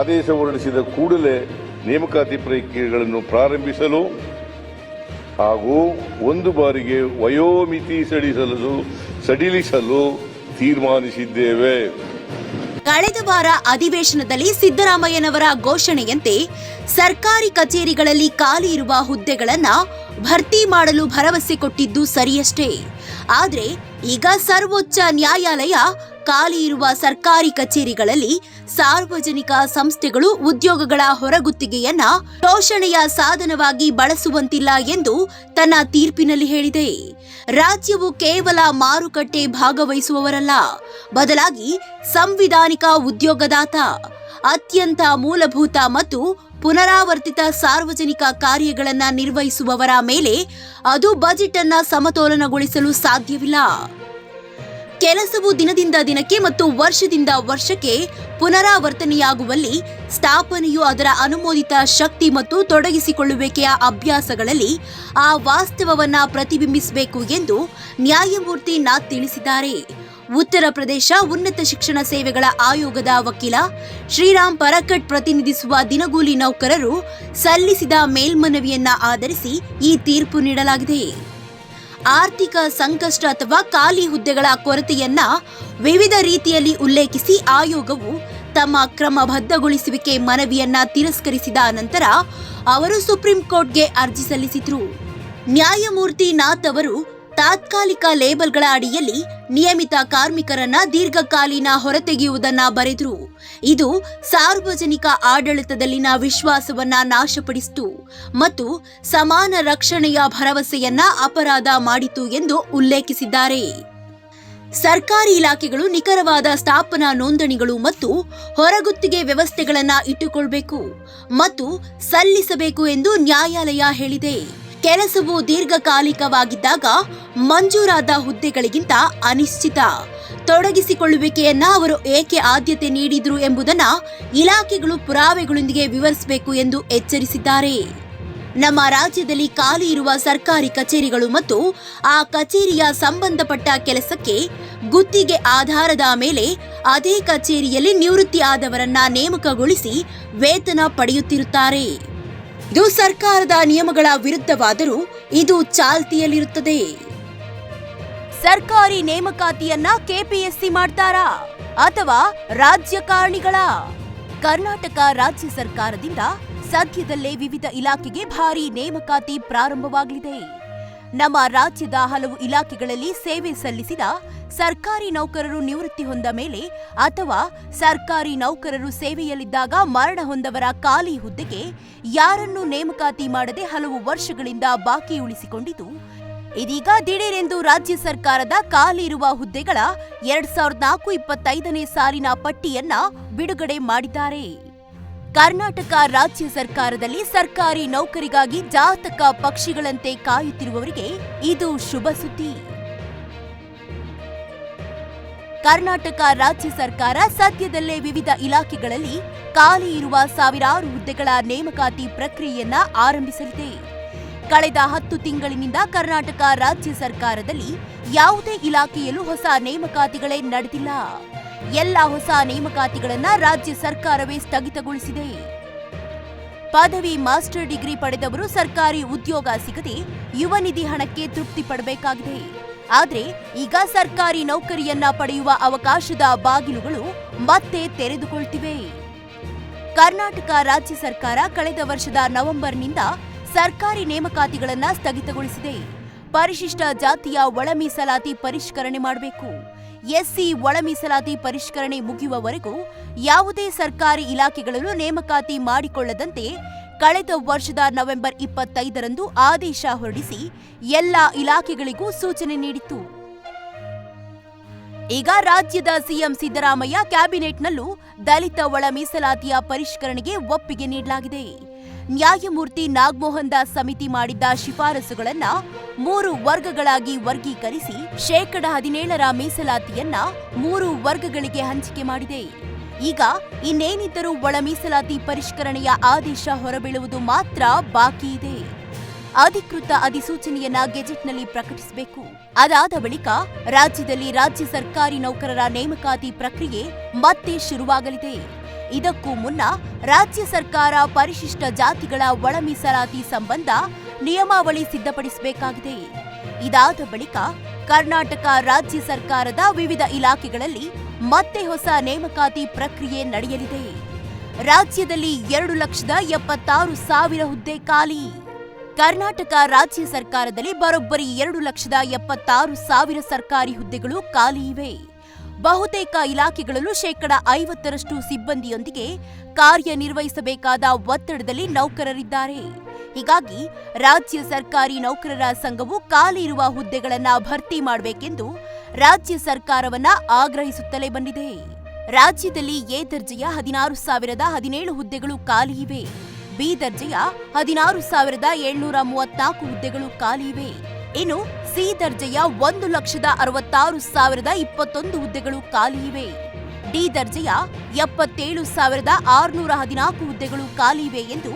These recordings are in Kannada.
ಆದೇಶ ಹೊರಡಿಸಿದ ಕೂಡಲೇ ನೇಮಕಾತಿ ಪ್ರಕ್ರಿಯೆಗಳನ್ನು ಪ್ರಾರಂಭಿಸಲು ಹಾಗೂ ಒಂದು ಬಾರಿಗೆ ವಯೋಮಿತಿ ಸಡಿಸಲು ಸಡಿಲಿಸಲು ತೀರ್ಮಾನಿಸಿದ್ದೇವೆ. ಕಳೆದ ವಾರ ಅಧಿವೇಶನದಲ್ಲಿ ಸಿದ್ದರಾಮಯ್ಯನವರ ಘೋಷಣೆಯಂತೆ ಸರ್ಕಾರಿ ಕಚೇರಿಗಳಲ್ಲಿ ಖಾಲಿ ಇರುವ ಹುದ್ದೆಗಳನ್ನು ಭರ್ತಿ ಮಾಡಲು ಭರವಸೆ ಕೊಟ್ಟಿದ್ದು ಸರಿಯಷ್ಟೇ. ಆದರೆ ಈಗ ಸರ್ವೋಚ್ಚ ನ್ಯಾಯಾಲಯ ಖಾಲಿ ಇರುವ ಸರ್ಕಾರಿ ಕಚೇರಿಗಳಲ್ಲಿ ಸಾರ್ವಜನಿಕ ಸಂಸ್ಥೆಗಳು ಉದ್ಯೋಗಗಳ ಹೊರಗುತ್ತಿಗೆಯನ್ನ ಶೋಷಣೆಯ ಸಾಧನವಾಗಿ ಬಳಸುವಂತಿಲ್ಲ ಎಂದು ತನ್ನ ತೀರ್ಪಿನಲ್ಲಿ ಹೇಳಿದೆ. ರಾಜ್ಯವು ಕೇವಲ ಮಾರುಕಟ್ಟೆ ಭಾಗವಹಿಸುವವರಲ್ಲ, ಬದಲಾಗಿ ಸಂವಿಧಾನಿಕ ಉದ್ಯೋಗದಾತ, ಅತ್ಯಂತ ಮೂಲಭೂತ ಮತ್ತು ಪುನರಾವರ್ತಿತ ಸಾರ್ವಜನಿಕ ಕಾರ್ಯಗಳನ್ನು ನಿರ್ವಹಿಸುವವರ ಮೇಲೆ ಅದು ಬಜೆಟ್ ಅನ್ನ ಸಮತೋಲನಗೊಳಿಸಲು ಸಾಧ್ಯವಿಲ್ಲ. ಕೆಲಸವು ದಿನದಿಂದ ದಿನಕ್ಕೆ ಮತ್ತು ವರ್ಷದಿಂದ ವರ್ಷಕ್ಕೆ ಪುನರಾವರ್ತನೆಯಾಗುವಲ್ಲಿ ಸ್ಥಾಪನೆಯು ಅದರ ಅನುಮೋದಿತ ಶಕ್ತಿ ಮತ್ತು ತೊಡಗಿಸಿಕೊಳ್ಳುವಿಕೆಯ ಅಭ್ಯಾಸಗಳಲ್ಲಿ ಆ ವಾಸ್ತವವನ್ನ ಪ್ರತಿಬಿಂಬಿಸಬೇಕು ಎಂದು ನ್ಯಾಯಮೂರ್ತಿ ನಾಥ್ ತಿಳಿಸಿದ್ದಾರೆ. ಉತ್ತರ ಪ್ರದೇಶ ಉನ್ನತ ಶಿಕ್ಷಣ ಸೇವೆಗಳ ಆಯೋಗದ ವಕೀಲ ಶ್ರೀರಾಮ್ ಪರಕಟ್ ಪ್ರತಿನಿಧಿಸುವ ದಿನಗೂಲಿ ನೌಕರರು ಸಲ್ಲಿಸಿದ ಮೇಲ್ಮನವಿಯನ್ನ ಆಧರಿಸಿ ಈ ತೀರ್ಪು ನೀಡಲಾಗಿದೆ. ಆರ್ಥಿಕ ಸಂಕಷ್ಟ ಅಥವಾ ಖಾಲಿ ಹುದ್ದೆಗಳ ಕೊರತೆಯನ್ನ ವಿವಿಧ ರೀತಿಯಲ್ಲಿ ಉಲ್ಲೇಖಿಸಿ ಆಯೋಗವು ತಮ್ಮ ಕ್ರಮಬದ್ಧಗೊಳಿಸುವಿಕೆ ಮನವಿಯನ್ನ ತಿರಸ್ಕರಿಸಿದ ನಂತರ ಅವರು ಸುಪ್ರೀಂ ಕೋರ್ಟ್ಗೆ ಅರ್ಜಿ ಸಲ್ಲಿಸಿದ್ರು. ನ್ಯಾಯಮೂರ್ತಿ ನಾಥ್ ಅವರು ತಾತ್ಕಾಲಿಕ ಲೇಬಲ್ಗಳ ಅಡಿಯಲ್ಲಿ ನಿಯಮಿತ ಕಾರ್ಮಿಕರನ್ನ ದೀರ್ಘಕಾಲೀನ ಹೊರತೆಗೆಯುವುದನ್ನ ಬರೆದ್ರು. ಇದು ಸಾರ್ವಜನಿಕ ಆಡಳಿತದಲ್ಲಿನ ವಿಶ್ವಾಸವನ್ನ ನಾಶಪಡಿಸಿತು ಮತ್ತು ಸಮಾನ ರಕ್ಷಣೆಯ ಭರವಸೆಯನ್ನ ಅಪರಾಧ ಮಾಡಿತು ಎಂದು ಉಲ್ಲೇಖಿಸಿದ್ದಾರೆ. ಸರ್ಕಾರಿ ಇಲಾಖೆಗಳು ನಿಖರವಾದ ಸ್ಥಾಪನಾ ನೋಂದಣಿಗಳು ಮತ್ತು ಹೊರಗುತ್ತಿಗೆ ವ್ಯವಸ್ಥೆಗಳನ್ನು ಇಟ್ಟುಕೊಳ್ಬೇಕು ಮತ್ತು ಸಲ್ಲಿಸಬೇಕು ಎಂದು ನ್ಯಾಯಾಲಯ ಹೇಳಿದೆ. ಕೆಲಸವು ದೀರ್ಘಕಾಲಿಕವಾಗಿದ್ದಾಗ ಮಂಜೂರಾದ ಹುದ್ದೆಗಳಿಗಿಂತ ಅನಿಶ್ಚಿತ. ತೊಡಗಿಸಿಕೊಳ್ಳುವಿಕೆಯನ್ನ ಅವರು ಏಕೆ ಆದ್ಯತೆ ನೀಡಿದ್ರು ಎಂಬುದನ್ನ ಇಲಾಖೆಗಳು ಪುರಾವೆಗಳೊಂದಿಗೆ ವಿವರಿಸಬೇಕು ಎಂದು ಎಚ್ಚರಿಸಿದ್ದಾರೆ. ನಮ್ಮ ರಾಜ್ಯದಲ್ಲಿ ಖಾಲಿ ಇರುವ ಸರ್ಕಾರಿ ಕಚೇರಿಗಳು ಮತ್ತು ಆ ಕಚೇರಿಯ ಸಂಬಂಧಪಟ್ಟ ಕೆಲಸಕ್ಕೆ ಗುತ್ತಿಗೆ ಆಧಾರದ ಮೇಲೆ ಅದೇ ಕಚೇರಿಯಲ್ಲಿ ನಿವೃತ್ತಿ ಆದವರನ್ನ ನೇಮಕಗೊಳಿಸಿ ವೇತನ ಪಡೆಯುತ್ತಿರುತ್ತಾರೆ. ಇದು ಸರ್ಕಾರದ ನಿಯಮಗಳ ವಿರುದ್ಧವಾದರೂ ಇದು ಚಾಲ್ತಿಯಲ್ಲಿರುತ್ತದೆ. ಸರ್ಕಾರಿ ನೇಮಕಾತಿಯನ್ನ ಕೆಪಿಎಸ್ಸಿ ಮಾಡ್ತಾರಾ? ಅಥವಾ ರಾಜ್ಯಕಾರಣಿಗಳ ಕರ್ನಾಟಕ ರಾಜ್ಯ ಸರ್ಕಾರದಿಂದ ಸದ್ಯದಲ್ಲೇ ವಿವಿಧ ಇಲಾಖೆಗೆ ಭಾರಿ ನೇಮಕಾತಿ ಪ್ರಾರಂಭವಾಗಲಿದೆ. ನಮ್ಮ ರಾಜ್ಯದ ಹಲವು ಇಲಾಖೆಗಳಲ್ಲಿ ಸೇವೆ ಸಲ್ಲಿಸಿದ ಸರ್ಕಾರಿ ನೌಕರರು ನಿವೃತ್ತಿ ಹೊಂದ ಮೇಲೆ ಅಥವಾ ಸರ್ಕಾರಿ ನೌಕರರು ಸೇವೆಯಲ್ಲಿದ್ದಾಗ ಮರಣ ಹೊಂದವರ ಖಾಲಿ ಹುದ್ದೆಗೆ ಯಾರನ್ನೂ ನೇಮಕಾತಿ ಮಾಡದೆ ಹಲವು ವರ್ಷಗಳಿಂದ ಬಾಕಿ ಉಳಿಸಿಕೊಂಡಿದ್ದು ಇದೀಗ ದಿಢೀರೆಂದು ರಾಜ್ಯ ಸರ್ಕಾರದ ಖಾಲಿ ಇರುವ ಹುದ್ದೆಗಳ ಎರಡ್ ಸಾವಿರದ ನಾಲ್ಕು ಇಪ್ಪತ್ತೈದನೇ ಸಾಲಿನ ಪಟ್ಟಿಯನ್ನ ಬಿಡುಗಡೆ ಮಾಡಿದ್ದಾರೆ. ಕರ್ನಾಟಕ ರಾಜ್ಯ ಸರ್ಕಾರದಲ್ಲಿ ಸರ್ಕಾರಿ ನೌಕರಿಗಾಗಿ ಜಾತಕ ಪಕ್ಷಿಗಳಂತೆ ಕಾಯುತ್ತಿರುವವರಿಗೆ ಇದು ಶುಭ ಸುದ್ದಿ. ಕರ್ನಾಟಕ ರಾಜ್ಯ ಸರ್ಕಾರ ಸದ್ಯದಲ್ಲೇ ವಿವಿಧ ಇಲಾಖೆಗಳಲ್ಲಿ ಖಾಲಿ ಇರುವ ಸಾವಿರಾರು ಹುದ್ದೆಗಳ ನೇಮಕಾತಿ ಪ್ರಕ್ರಿಯೆಯನ್ನ ಆರಂಭಿಸಲಿದೆ. ಕಳೆದ ಹತ್ತು ತಿಂಗಳಿನಿಂದ ಕರ್ನಾಟಕ ರಾಜ್ಯ ಸರ್ಕಾರದಲ್ಲಿ ಯಾವುದೇ ಇಲಾಖೆಯಲ್ಲೂ ಹೊಸ ನೇಮಕಾತಿಗಳೇ ನಡೆದಿಲ್ಲ. ಎಲ್ಲ ಹೊಸ ನೇಮಕಾತಿಗಳನ್ನ ರಾಜ್ಯ ಸರ್ಕಾರವೇ ಸ್ಥಗಿತಗೊಳಿಸಿದೆ. ಪದವಿ, ಮಾಸ್ಟರ್ ಡಿಗ್ರಿ ಪಡೆದವರು ಸರ್ಕಾರಿ ಉದ್ಯೋಗ ಸಿಗದೆ ಯುವ ನಿಧಿ ಹಣಕ್ಕೆ ತೃಪ್ತಿ ಪಡಬೇಕಾಗಿದೆ. ಆದರೆ ಈಗ ಸರ್ಕಾರಿ ನೌಕರಿಯನ್ನ ಪಡೆಯುವ ಅವಕಾಶದ ಬಾಗಿಲುಗಳು ಮತ್ತೆ ತೆರೆದುಕೊಳ್ತಿವೆ. ಕರ್ನಾಟಕ ರಾಜ್ಯ ಸರ್ಕಾರ ಕಳೆದ ವರ್ಷದ ನವೆಂಬರ್ನಿಂದ ಸರ್ಕಾರಿ ನೇಮಕಾತಿಗಳನ್ನು ಸ್ಥಗಿತಗೊಳಿಸಿದೆ. ಪರಿಶಿಷ್ಟ ಜಾತಿಯ ಒಳ ಮೀಸಲಾತಿ ಪರಿಷ್ಕರಣೆ ಮಾಡಬೇಕು. ಎಸ್ಸಿ ಒಳ ಮೀಸಲಾತಿ ಪರಿಷ್ಕರಣೆ ಮುಗಿಯುವವರೆಗೂ ಯಾವುದೇ ಸರ್ಕಾರಿ ಇಲಾಖೆಗಳನ್ನು ನೇಮಕಾತಿ ಮಾಡಿಕೊಳ್ಳದಂತೆ ಕಳೆದ ವರ್ಷದ ನವೆಂಬರ್ ಇಪ್ಪತ್ತೈದರಂದು ಆದೇಶ ಹೊರಡಿಸಿ ಎಲ್ಲ ಇಲಾಖೆಗಳಿಗೂ ಸೂಚನೆ ನೀಡಿತ್ತು. ಈಗ ರಾಜ್ಯದ ಸಿಎಂ ಸಿದ್ದರಾಮಯ್ಯ ಕ್ಯಾಬಿನೆಟ್ನಲ್ಲೂ ದಲಿತ ಒಳ ಮೀಸಲಾತಿಯ ಪರಿಷ್ಕರಣೆಗೆ ಒಪ್ಪಿಗೆ ನೀಡಲಾಗಿದೆ. ನ್ಯಾಯಮೂರ್ತಿ ನಾಗಮೋಹನ್ ದಾಸ್ ಸಮಿತಿ ಮಾಡಿದ್ದ ಶಿಫಾರಸುಗಳನ್ನ ಮೂರು ವರ್ಗಗಳಾಗಿ ವರ್ಗೀಕರಿಸಿ ಶೇಕಡ ಹದಿನೇಳರ ಮೀಸಲಾತಿಯನ್ನ ಮೂರು ವರ್ಗಗಳಿಗೆ ಹಂಚಿಕೆ ಮಾಡಿದೆ. ಈಗ ಇನ್ನೇನಿದ್ದರೂ ಒಳ ಮೀಸಲಾತಿ ಪರಿಷ್ಕರಣೆಯ ಆದೇಶ ಹೊರಬೀಳುವುದು ಮಾತ್ರ ಬಾಕಿ ಇದೆ. ಅಧಿಕೃತ ಅಧಿಸೂಚನೆಯನ್ನ ಗೆಜೆಟ್ನಲ್ಲಿ ಪ್ರಕಟಿಸಬೇಕು. ಅದಾದ ಬಳಿಕ ರಾಜ್ಯದಲ್ಲಿ ರಾಜ್ಯ ಸರ್ಕಾರಿ ನೌಕರರ ನೇಮಕಾತಿ ಪ್ರಕ್ರಿಯೆ ಮತ್ತೆ ಶುರುವಾಗಲಿದೆ. ಇದಕ್ಕೂ ಮುನ್ನ ರಾಜ್ಯ ಸರ್ಕಾರ ಪರಿಶಿಷ್ಟ ಜಾತಿಗಳ ಒಳ ಮೀಸಲಾತಿ ಸಂಬಂಧ ನಿಯಮಾವಳಿ ಸಿದ್ಧಪಡಿಸಬೇಕಾಗಿದೆ. ಇದಾದ ಬಳಿಕ ಕರ್ನಾಟಕ ರಾಜ್ಯ ಸರ್ಕಾರದ ವಿವಿಧ ಇಲಾಖೆಗಳಲ್ಲಿ ಮತ್ತೆ ಹೊಸ ನೇಮಕಾತಿ ಪ್ರಕ್ರಿಯೆ ನಡೆಯಲಿದೆ. ರಾಜ್ಯದಲ್ಲಿ ಎರಡು ಲಕ್ಷದ ಎಪ್ಪತ್ತಾರು ಸಾವಿರ ಹುದ್ದೆ ಖಾಲಿ. ಕರ್ನಾಟಕ ರಾಜ್ಯ ಸರ್ಕಾರದಲ್ಲಿ ಬರೋಬ್ಬರಿ ಎರಡು ಲಕ್ಷದ ಎಪ್ಪತ್ತಾರು ಸಾವಿರ ಸರ್ಕಾರಿ ಹುದ್ದೆಗಳು ಖಾಲಿ ಇವೆ. ಬಹುತೇಕ ಇಲಾಖೆಗಳಲ್ಲೂ ಶೇಕಡ ಐವತ್ತರಷ್ಟು ಸಿಬ್ಬಂದಿಯೊಂದಿಗೆ ಕಾರ್ಯನಿರ್ವಹಿಸಬೇಕಾದ ಒತ್ತಡದಲ್ಲಿ ನೌಕರರಿದ್ದಾರೆ. ಹೀಗಾಗಿ ರಾಜ್ಯ ಸರ್ಕಾರಿ ನೌಕರರ ಸಂಘವು ಖಾಲಿ ಇರುವ ಹುದ್ದೆಗಳನ್ನು ಭರ್ತಿ ಮಾಡಬೇಕೆಂದು ರಾಜ್ಯ ಸರ್ಕಾರವನ್ನ ಆಗ್ರಹಿಸುತ್ತಲೇ ಬಂದಿದೆ. ರಾಜ್ಯದಲ್ಲಿ ಎ ದರ್ಜೆಯ ಹದಿನಾರು ಸಾವಿರದ ಹದಿನೇಳು ಹುದ್ದೆಗಳು ಖಾಲಿ ಇವೆ. ಬಿ ದರ್ಜೆಯ ಹದಿನಾರು ಸಾವಿರದ ಏಳ್ನೂರ ಮೂವತ್ನಾಲ್ಕು ಹುದ್ದೆಗಳು ಖಾಲಿ ಇವೆ. ಇನ್ನು ಸಿ ದರ್ಜೆಯ ಒಂದು ಲಕ್ಷದ ಅರವತ್ತಾರು ಸಾವಿರದ ಇಪ್ಪತ್ತೊಂದು ಹುದ್ದೆಗಳು ಖಾಲಿ ಇವೆ. ಡಿ ದರ್ಜೆಯ ಎಪ್ಪತ್ತೇಳು ಸಾವಿರದ ಆರುನೂರ ಹದಿನಾಲ್ಕು ಹುದ್ದೆಗಳು ಖಾಲಿ ಇವೆ ಎಂದು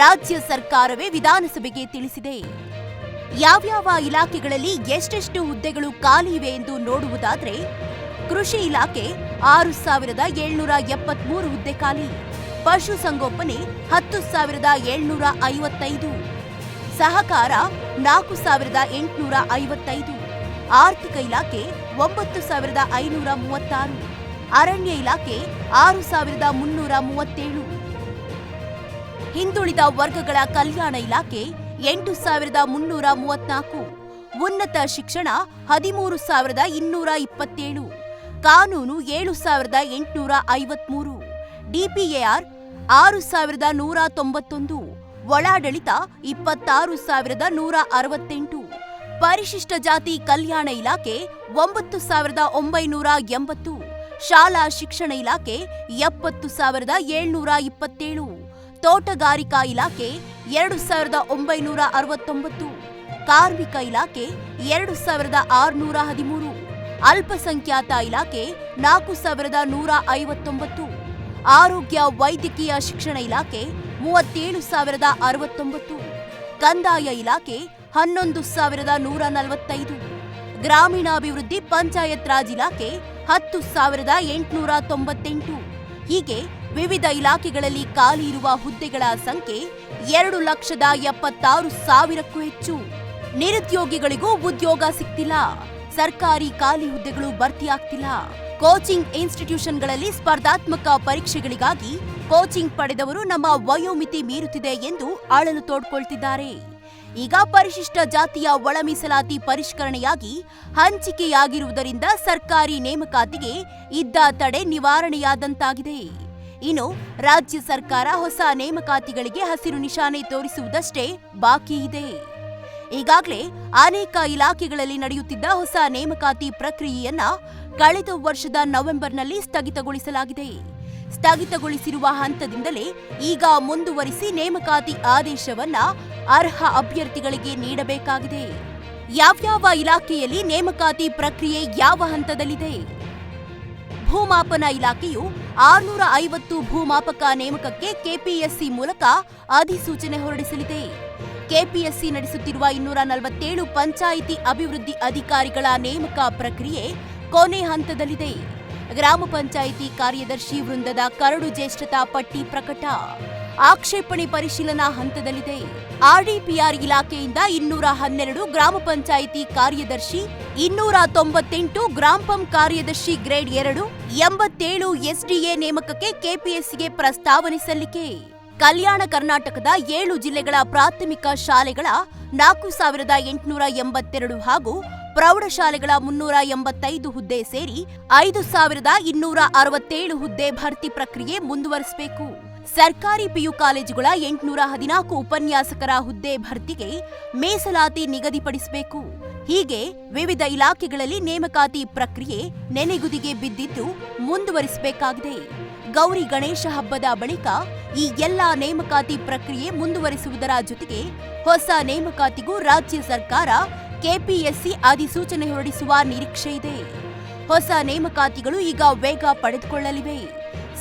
ರಾಜ್ಯ ಸರ್ಕಾರವೇ ವಿಧಾನಸಭೆಗೆ ತಿಳಿಸಿದೆ. ಯಾವ್ಯಾವ ಇಲಾಖೆಗಳಲ್ಲಿ ಎಷ್ಟೆಷ್ಟು ಹುದ್ದೆಗಳು ಖಾಲಿ ಇವೆ ಎಂದು ನೋಡುವುದಾದರೆ, ಕೃಷಿ ಇಲಾಖೆ ಆರು ಸಾವಿರದ ಏಳ್ನೂರ ಎಪ್ಪತ್ಮೂರು ಹುದ್ದೆ ಖಾಲಿ ಪಶುಸಂಗೋಪನೆ ಹತ್ತು ಸಾವಿರದ ಏಳ್ನೂರ ಐವತ್ತೈದು. ಸಹಕಾರ ನಾಲ್ಕು ಸಾವಿರದ ಎಂಟುನೂರ ಐವತ್ತೈದು, ಆರ್ಥಿಕ ಇಲಾಖೆ ಒಂಬತ್ತು ಸಾವಿರದ ಐನೂರ ಮೂವತ್ತಾರು, ಅರಣ್ಯ ಇಲಾಖೆ ಆರು ಸಾವಿರದ ಮುನ್ನೂರ ಮೂವತ್ತೇಳು. ಹಿಂದುಳಿದ ವರ್ಗಗಳ ಕಲ್ಯಾಣ ಇಲಾಖೆ ಎಂಟು ಸಾವಿರದ ಮುನ್ನೂರ ಮೂವತ್ನಾಲ್ಕು ಉನ್ನತ ಶಿಕ್ಷಣ ಹದಿಮೂರು ಸಾವಿರದ ಇನ್ನೂರ ಇಪ್ಪತ್ತೇಳು, ಕಾನೂನು ಏಳು ಸಾವಿರದ ಎಂಟುನೂರ ಐವತ್ಮೂರು ಡಿಪಿಎಆರ್ ಆರು ಸಾವಿರದ ನೂರ ತೊಂಬತ್ತೊಂದು ಒಳಾಡಳಿತ ಇಪ್ಪತ್ತಾರು ಸಾವಿರದ ನೂರ ಅರವತ್ತೆಂಟು. ಪರಿಶಿಷ್ಟ ಜಾತಿ ಕಲ್ಯಾಣ ಇಲಾಖೆ ಒಂಬತ್ತು ಸಾವಿರದ ಒಂಬೈನೂರ ಎಂಬತ್ತು. ಶಾಲಾ ಶಿಕ್ಷಣ ಇಲಾಖೆ ಎಪ್ಪತ್ತು ಸಾವಿರದ ಏಳ್ನೂರ ಇಪ್ಪತ್ತೇಳು. ತೋಟಗಾರಿಕಾ ಇಲಾಖೆ ಎರಡು ಸಾವಿರದ ಒಂಬೈನೂರ ಅರವತ್ತೊಂಬತ್ತು. ಕಾರ್ಮಿಕ ಇಲಾಖೆ ಎರಡು ಸಾವಿರದ ಆರುನೂರ ಹದಿಮೂರು. ಅಲ್ಪಸಂಖ್ಯಾತ ಇಲಾಖೆ ನಾಲ್ಕು ಸಾವಿರದ ನೂರ ಐವತ್ತೊಂಬತ್ತು. ಆರೋಗ್ಯ ವೈದ್ಯಕೀಯ ಶಿಕ್ಷಣ ಇಲಾಖೆ ಮೂವತ್ತೇಳು ಸಾವಿರದ ಅರವತ್ತೊಂಬತ್ತು. ಕಂದಾಯ ಇಲಾಖೆ ಹನ್ನೊಂದು ಸಾವಿರದ ನೂರ ನಲವತ್ತೈದು. ಗ್ರಾಮೀಣಾಭಿವೃದ್ಧಿ ಪಂಚಾಯತ್ ರಾಜ್ ಇಲಾಖೆ ಹತ್ತು ಸಾವಿರದ ಎಂಟುನೂರ ತೊಂಬತ್ತೆಂಟು. ಹೀಗೆ ವಿವಿಧ ಇಲಾಖೆಗಳಲ್ಲಿ ಖಾಲಿ ಇರುವ ಹುದ್ದೆಗಳ ಸಂಖ್ಯೆ ಎರಡು ಲಕ್ಷದ ಎಪ್ಪತ್ತಾರು ಸಾವಿರಕ್ಕೂ ಹೆಚ್ಚು. ನಿರುದ್ಯೋಗಿಗಳಿಗೂ ಉದ್ಯೋಗ ಸಿಗ್ತಿಲ್ಲ. ಸರ್ಕಾರಿ ಖಾಲಿ ಹುದ್ದೆಗಳು ಭರ್ತಿಯಾಗ್ತಿಲ್ಲ. ಕೋಚಿಂಗ್ ಇನ್ಸ್ಟಿಟ್ಯೂಷನ್ಗಳಲ್ಲಿ ಸ್ಪರ್ಧಾತ್ಮಕ ಪರೀಕ್ಷೆಗಳಿಗಾಗಿ ಕೋಚಿಂಗ್ ಪಡೆದವರು ನಮ್ಮ ವಯೋಮಿತಿ ಮೀರುತ್ತಿದೆ ಎಂದು ಅಳಲು ತೋಡ್ಕೊಳ್ತಿದ್ದಾರೆ. ಈಗ ಪರಿಶಿಷ್ಟ ಜಾತಿಯ ಒಳ ಮೀಸಲಾತಿ ಪರಿಷ್ಕರಣೆಯಾಗಿ ಹಂಚಿಕೆಯಾಗಿರುವುದರಿಂದ ಸರ್ಕಾರಿ ನೇಮಕಾತಿಗೆ ಇದ್ದ ತಡೆ ನಿವಾರಣೆಯಾದಂತಾಗಿದೆ. ಇನ್ನು ರಾಜ್ಯ ಸರ್ಕಾರ ಹೊಸ ನೇಮಕಾತಿಗಳಿಗೆ ಹಸಿರು ನಿಶಾನೆ ತೋರಿಸುವುದಷ್ಟೇ ಬಾಕಿ ಇದೆ. ಈಗಾಗಲೇ ಅನೇಕ ಇಲಾಖೆಗಳಲ್ಲಿ ನಡೆಯುತ್ತಿದ್ದ ಹೊಸ ನೇಮಕಾತಿ ಪ್ರಕ್ರಿಯೆಯನ್ನ ಕಳೆದ ವರ್ಷದ ನವೆಂಬರ್ನಲ್ಲಿ ಸ್ಥಗಿತಗೊಳಿಸಲಾಗಿದೆ. ಸ್ಥಗಿತಗೊಳಿಸಿರುವ ಹಂತದಿಂದಲೇ ಈಗ ಮುಂದುವರಿಸಿ ನೇಮಕಾತಿ ಆದೇಶವನ್ನ ಅರ್ಹ ಅಭ್ಯರ್ಥಿಗಳಿಗೆ ನೀಡಬೇಕಾಗಿದೆ. ಯಾವ್ಯಾವ ಇಲಾಖೆಯಲ್ಲಿ ನೇಮಕಾತಿ ಪ್ರಕ್ರಿಯೆ ಯಾವ ಹಂತದಲ್ಲಿದೆ? ಭೂಮಾಪನ ಇಲಾಖೆಯು ಆರುನೂರ ಐವತ್ತು ಭೂಮಾಪಕ ನೇಮಕಕ್ಕೆ ಕೆಪಿಎಸ್ಸಿ ಮೂಲಕ ಅಧಿಸೂಚನೆ ಹೊರಡಿಸಲಿದೆ. ಕೆಪಿಎಸ್ಸಿ ನಡೆಸುತ್ತಿರುವ ಇನ್ನೂರ ನಲವತ್ತೇಳು ಪಂಚಾಯಿತಿ ಅಭಿವೃದ್ಧಿ ಅಧಿಕಾರಿಗಳ ನೇಮಕ ಪ್ರಕ್ರಿಯೆ ಕೊನೆ ಹಂತದಲ್ಲಿದೆ. ಗ್ರಾಮ ಪಂಚಾಯಿತಿ ಕಾರ್ಯದರ್ಶಿ ವೃಂದದ ಕರಡು ಜ್ಯೇಷ್ಠತಾ ಪಟ್ಟಿ ಪ್ರಕಟ. ಆಕ್ಷೇಪಣೆ ಪರಿಶೀಲನಾ ಹಂತದಲ್ಲಿದೆ. ಆರ್ಡಿಪಿಆರ್ ಇಲಾಖೆಯಿಂದ ಇನ್ನೂರ ಹನ್ನೆರಡು ಗ್ರಾಮ ಪಂಚಾಯಿತಿ ಕಾರ್ಯದರ್ಶಿ, ಇನ್ನೂರ ತೊಂಬತ್ತೆಂಟು ಗ್ರಾಮ ಪಂ ಕಾರ್ಯದರ್ಶಿ ಗ್ರೇಡ್ ಎರಡು, ಎಂಬತ್ತೇಳು ಎಸ್ಡಿಎ ನೇಮಕಕ್ಕೆ ಕೆಪಿಎಸ್ಸಿಗೆ ಪ್ರಸ್ತಾವನೆ ಸಲ್ಲಿಕೆ. ಕಲ್ಯಾಣ ಕರ್ನಾಟಕದ ಏಳು ಜಿಲ್ಲೆಗಳ ಪ್ರಾಥಮಿಕ ಶಾಲೆಗಳ ನಾಲ್ಕು ಸಾವಿರದ ಎಂಟುನೂರ ಎಂಬತ್ತೆರಡು ಹಾಗೂ ಪ್ರೌಢಶಾಲೆಗಳ ಮುನ್ನೂರ ಎಂಬತ್ತೈದು ಹುದ್ದೆ ಸೇರಿ ಐದು ಸಾವಿರದ ಇನ್ನೂರ ಅರವತ್ತೇಳು ಹುದ್ದೆ ಭರ್ತಿ ಪ್ರಕ್ರಿಯೆ ಮುಂದುವರಿಸಬೇಕು. ಸರ್ಕಾರಿ ಪಿಯು ಕಾಲೇಜುಗಳ ಎಂಟುನೂರ ಹದಿನಾಲ್ಕು ಉಪನ್ಯಾಸಕರ ಹುದ್ದೆ ಭರ್ತಿಗೆ ಮೀಸಲಾತಿ ನಿಗದಿಪಡಿಸಬೇಕು. ಹೀಗೆ ವಿವಿಧ ಇಲಾಖೆಗಳಲ್ಲಿ ನೇಮಕಾತಿ ಪ್ರಕ್ರಿಯೆ ನೆನೆಗುದಿಗೆ ಬಿದ್ದಿದ್ದು ಮುಂದುವರಿಸಬೇಕಾಗಿದೆ. ಗೌರಿ ಗಣೇಶ ಹಬ್ಬದ ಬಳಿಕ ಈ ಎಲ್ಲಾ ನೇಮಕಾತಿ ಪ್ರಕ್ರಿಯೆ ಮುಂದುವರಿಸುವುದರ ಜೊತೆಗೆ ಹೊಸ ನೇಮಕಾತಿಗೂ ರಾಜ್ಯ ಸರ್ಕಾರ ಕೆಪಿಎಸ್ಸಿ ಅಧಿಸೂಚನೆ ಹೊರಡಿಸುವ ನಿರೀಕ್ಷೆ ಇದೆ. ಹೊಸ ನೇಮಕಾತಿಗಳು ಈಗ ವೇಗ ಪಡೆದುಕೊಳ್ಳಲಿವೆ.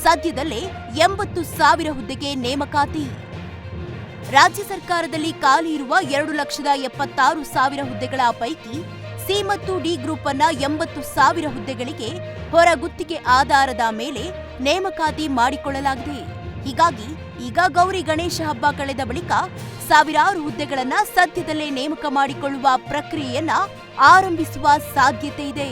ಸದ್ಯದಲ್ಲೇ ಎಂಬತ್ತು ಸಾವಿರ ಹುದ್ದೆಗೆ ನೇಮಕಾತಿ. ರಾಜ್ಯ ಸರ್ಕಾರದಲ್ಲಿ ಖಾಲಿ ಇರುವ ಎರಡು ಲಕ್ಷದ ಎಪ್ಪತ್ತಾರು ಸಾವಿರ ಹುದ್ದೆಗಳ ಪೈಕಿ ಸಿ ಮತ್ತು ಡಿ ಗ್ರೂಪ್ ಅನ್ನ ಎಂಬತ್ತು ಸಾವಿರ ಹುದ್ದೆಗಳಿಗೆ ಹೊರಗುತ್ತಿಗೆ ಆಧಾರದ ಮೇಲೆ ನೇಮಕಾತಿ ಮಾಡಿಕೊಳ್ಳಲಾಗಿದೆ. ಹೀಗಾಗಿ ಈಗ ಗೌರಿ ಗಣೇಶ ಹಬ್ಬ ಕಳೆದ ಬಳಿಕ ಸಾವಿರಾರು ಹುದ್ದೆಗಳನ್ನ ಸದ್ಯದಲ್ಲೇ ನೇಮಕ ಮಾಡಿಕೊಳ್ಳುವ ಪ್ರಕ್ರಿಯೆಯನ್ನ ಆರಂಭಿಸುವ ಸಾಧ್ಯತೆ ಇದೆ.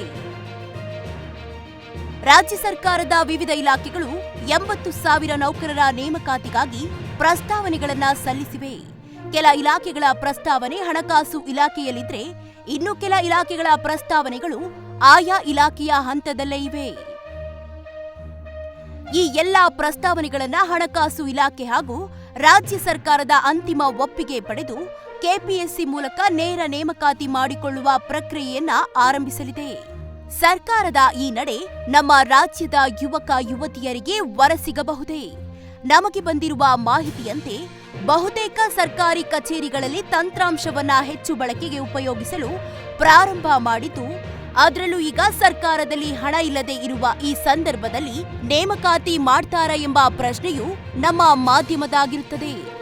ರಾಜ್ಯ ಸರ್ಕಾರದ ವಿವಿಧ ಇಲಾಖೆಗಳು ಎಂಬತ್ತು ಸಾವಿರ ನೌಕರರ ನೇಮಕಾತಿಗಾಗಿ ಪ್ರಸ್ತಾವನೆಗಳನ್ನ ಸಲ್ಲಿಸಿವೆ. ಕೆಲ ಇಲಾಖೆಗಳ ಪ್ರಸ್ತಾವನೆ ಹಣಕಾಸು ಇಲಾಖೆಯಲ್ಲಿದ್ರೆ ಇನ್ನು ಕೆಲ ಇಲಾಖೆಗಳ ಪ್ರಸ್ತಾವನೆಗಳು ಆಯಾ ಇಲಾಖೆಯ ಹಂತದಲ್ಲೇ ಇವೆ. ಈ ಎಲ್ಲಾ ಪ್ರಸ್ತಾವನೆಗಳನ್ನು ಹಣಕಾಸು ಇಲಾಖೆ ಹಾಗೂ ರಾಜ್ಯ ಸರ್ಕಾರದ ಅಂತಿಮ ಒಪ್ಪಿಗೆ ಪಡೆದು ಕೆಪಿಎಸ್ಸಿ ಮೂಲಕ ನೇರ ನೇಮಕಾತಿ ಮಾಡಿಕೊಳ್ಳುವ ಪ್ರಕ್ರಿಯೆಯನ್ನ ಆರಂಭಿಸಲಿದೆ. ಸರ್ಕಾರದ ಈ ನಡೆ ನಮ್ಮ ರಾಜ್ಯದ ಯುವಕ ಯುವತಿಯರಿಗೆ ವರ ಸಿಗಬಹುದೇ? ನಮಗೆ ಬಂದಿರುವ ಮಾಹಿತಿಯಂತೆ ಬಹುತೇಕ ಸರ್ಕಾರಿ ಕಚೇರಿಗಳಲ್ಲಿ ತಂತ್ರಾಂಶವನ್ನ ಹೆಚ್ಚು ಬಳಕೆಗೆ ಉಪಯೋಗಿಸಲು ಪ್ರಾರಂಭ ಮಾಡಿದ್ದು ಅದರಲ್ಲೂ ಈಗ ಸರ್ಕಾರದಲ್ಲಿ ಹಣ ಇಲ್ಲದೆ ಇರುವ ಈ ಸಂದರ್ಭದಲ್ಲಿ ನೇಮಕಾತಿ ಮಾಡ್ತಾರಾ ಎಂಬ ಪ್ರಶ್ನೆಯು ನಮ್ಮ ಮಾಧ್ಯಮದಾಗಿರುತ್ತದೆ.